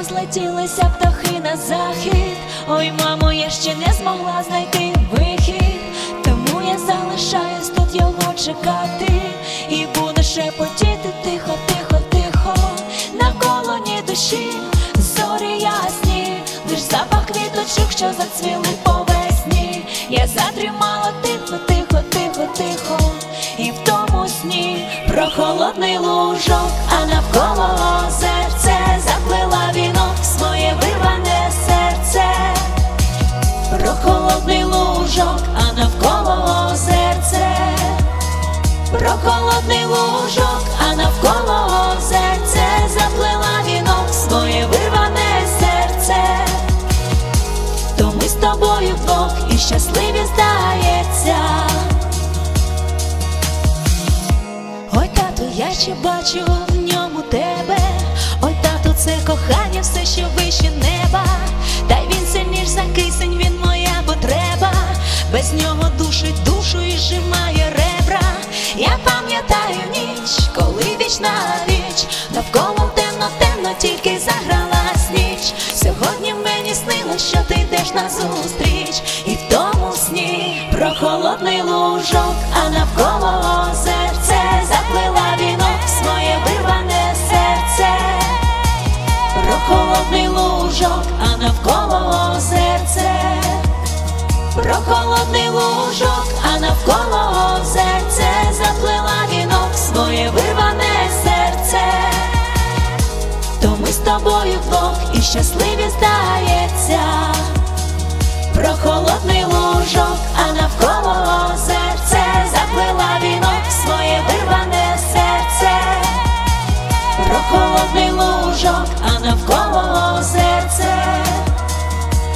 розлетілися птахи на захід. Ой, мамо, я ще не змогла знайти вихід, тому я залишаюсь тут його чекати. І буду шепотіти тихо, тихо, тихо, навколо ні душі, зорі ясні, лиш запах квіточок, що зацвіли по весні. Я задрімала тихо, тихо, тихо, тихо, і в тому сні про холодний лужок, а навколо озерце тобою вдвох і щасливі здається. Ой, тату, я ще бачу що ти йдеш на зустріч, і в тому сні про холодний лужок, а навколо озерце заплила вінок в своє вирване серце. Про холодний лужок, а навколо озерце. Про холодний лужок, а навколо тобою вдвох і щасливі здається. Про холодний лужок, а навколо озерце заплила вінок своє вирване серце. Про холодний лужок, а навколо озерце.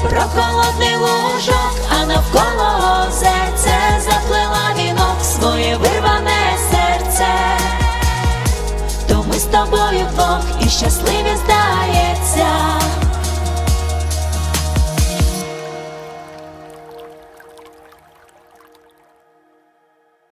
Про холодний лужок, а навколо озерце заплила вінок своє вирване серце. Тобою вдвох і щасливі здається.